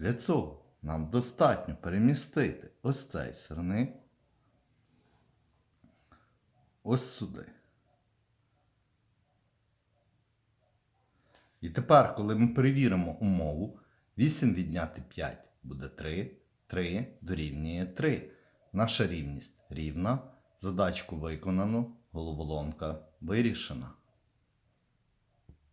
Для цього нам достатньо перемістити ось цей сирник ось сюди. І тепер, коли ми перевіримо умову, 8 відняти 5 буде 3, 3 дорівнює 3. Наша рівність рівна, задачку виконано, головоломка вирішена.